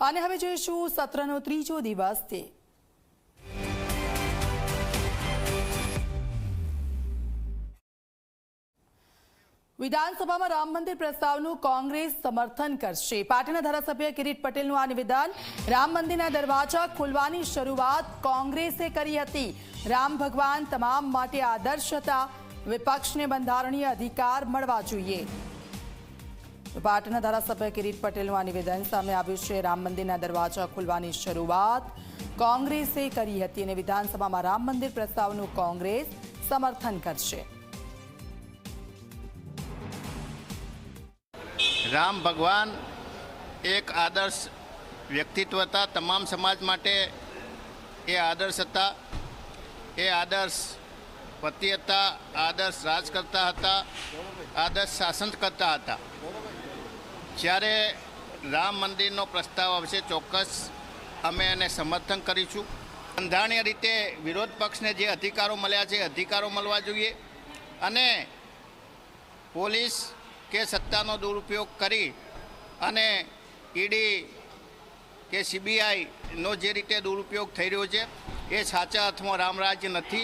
અને હવે જોઈશું સત્રનો ત્રીજો દિવસ તે. વિધાનસભામાં રામ મંદિર પ્રસ્તાવનું કોંગ્રેસ સમર્થન કરશે. પાટણના ધારાસભ્ય કિરીટ પટેલનું આ નિવેદન, રામ મંદિરના દરવાજા ખોલવાની શરૂઆત કોંગ્રેસે કરી હતી. રામ ભગવાન તમામ માટે આદર્શ હતા. વિપક્ષને બંધારણીય અધિકાર મળવા જોઈએ. પાર્ટીના ધારાસભ્ય કિરીટ પટેલનું આ નિવેદન સામે આવ્યું છે. રામ મંદિરના દરવાજા ખોલવાની શરૂઆત કોંગ્રેસે કરી હતી અને વિધાનસભામાં રામ મંદિર પ્રસ્તાવનું કોંગ્રેસ સમર્થન કરશે. રામ ભગવાન એક આદર્શ વ્યક્તિત્વ હતા. તમામ સમાજ માટે એ આદર્શ હતા. એ આદર્શ પતિ હતા, આદર્શ રાજ કરતા હતા, આદર્શ શાસન કરતા હતા. જ્યારે રામ મંદિરનો પ્રસ્તાવ આવશે ચોક્કસ અમે એને સમર્થન કરીશું. બંધારણીય રીતે વિરોધ પક્ષને જે અધિકારો મળ્યા છે અધિકારો મળવા જોઈએ અને પોલીસ કે સત્તાનો દુરુપયોગ કરી અને ઈડી કે સીબીઆઈનો જે રીતે દુરુપયોગ થઈ રહ્યો છે એ સાચા અર્થમાં રામરાજ્ય નથી.